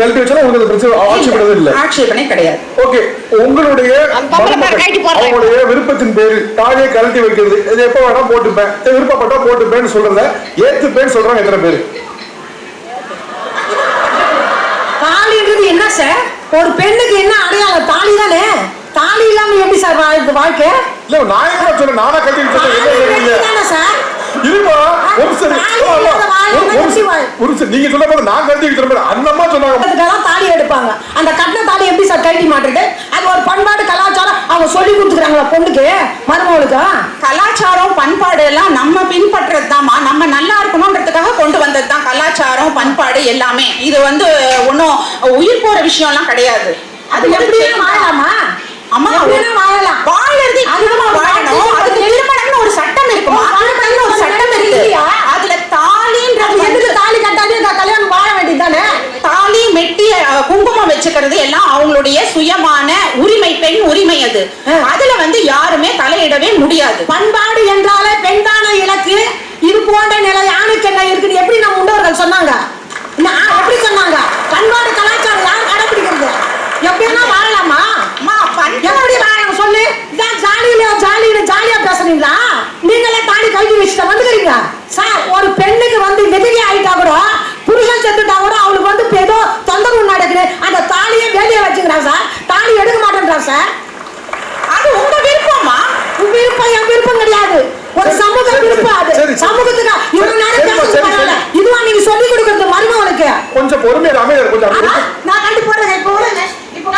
கழட்டி வச்சாலும் உங்களுக்கு பிரச்சனை ஆட்சேபணம் இல்ல. ஆட்சேபனை கிடையாது. ஓகே உங்களுடைய பாரு. அவங்களுடைய விருப்பத்தின் பேரு தாலியை கழட்டி வைக்கிறது. இது எப்ப வேணா போட்டுப்பேன். விருப்பப்பட்டா போட்டுப்பேன்னு சொல்றத ஏத்துப்பேன்னு சொல்றாங்க எத்தனை பேரு? தாலின்றது என்ன சார்? ஒரு பெண்ணுக்கு என்ன அடையாளம்? தாலி தானே? தாலி இல்லாம எப்படி சார் வாழ்க்கை? இல்ல நான் என்ன சொல்றேன் நானா தானே சார்? இருப்பா ஒரு வாழை ஒரு- நிமிஷம். நீங்க சொல்ல போது நான் வைக்கிற மாதிரி அந்த அதுக்கெல்லாம் தாலி எடுப்பாங்க. அந்த கட்டின தாலி எப்படி சார் கழட்டி மாட்டுறது? அது ஒரு பண்பாடு கலாச்சாரம் அவங்க சொல்லி கொடுத்துக்கிறாங்களா பொண்ணுக்கு மருமகளுக்கு? கலாச்சாரம் பண்பாடு எல்லாம் நம்ம பின்பற்றுறது நம்ம நல்லா இருக்கணும்ன்றதுக்காக கொண்டு வந்தது தான் கலாச்சாரம் பண்பாடு எல்லாமே. இது வந்து ஒன்றும் உயிர் போற விஷயம் எல்லாம் கிடையாது. அது எப்படியா வாழலாமா? அம்மா வாழலாம். வாழறது அதிகமா அது வாழணும். அது அதுக்கு திருமணம்னு ஒரு சட்டம் இருக்குமா ஒரு சட்டம் திருமணம்னு ஒரு சட்டம் இருக்கு இல்லையா? அதுல தாலின்றது அது எதுக்கு வந்து தாலி கட்டாது இந்த கல்யாணம் வாழ வேண்டியது தானே தாலி மெட்டி அஹ், வச்சுக்கிறது எல்லாம் அவங்களுடைய சுயமான உரிமை பெண் உரிமை அது. அதுல வந்து யாருமே தலையிடவே முடியாது. பண்பாடு என்றாலே பெண்தான இலக்கு. இது போன்ற நிலை ஆணுக்கு என்ன இருக்குன்னு எப்படி நம்ம முன்னோர்கள் சொன்னாங்க? எப்படி சொன்னாங்க. பண்பாடு கலாச்சாரம் யார் கடைபிடிக்கிறது எப்படின்னா வாழலாமா? எப்படி வாழலாம் சொல்லு? இதான் ஜாலியில ஜாலியில ஜாலியா பேசுறீங்களா நீங்களே தாடி கழட்டி வச்சுட்டு வந்துக்கிறீங்க சார் ஒரு பெண்ணுக்கு வந்து விதவி சார் அது உங்க விருப்பமா உன் விருப்பம் என் விருப்பம் கிடையாது ஒரு சமூக விருப்பம் அது. சமூகத்துக்கு இவ்வளவு நேரம் பேசுறது பரவாயில்ல. இதுவா நீங்க சொல்லி கொடுக்கறது மருமகளுக்கு கொஞ்சம் பொறுமையா அமைதியா கொஞ்சம். நான் கண்டு போடுறேன் இப்போ. இப்போ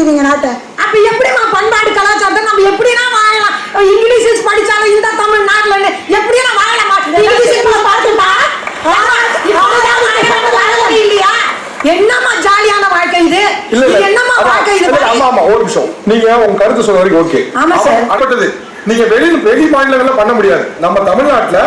தெரியுங்க நாட்டை? அப்ப எப்படிமா பண்பாடு கலாச்சாரத்தை நம்ம எப்படினா வாழலாம்? இங்கிலீஷ் படிச்சாலும் இந்த தமிழ் நாட்டுல இருந்து எப்படினா வாழலாமா இல்லையா? என்னம்மா ஜாலியான வாழ்க்கை இது? அதான், வாழ்க்கை இது? ஆமா ஆமா. ஒரு நிமிஷம். நீங்க உங்க கருத்து சொல்ற வரைக்கும் ஓகே ஆமா, சார். அடுத்தது. நீங்க வெளி வெளி மாநிலங்கள்ல பண்ண முடியாது. நம்ம தமிழ்நாட்டுல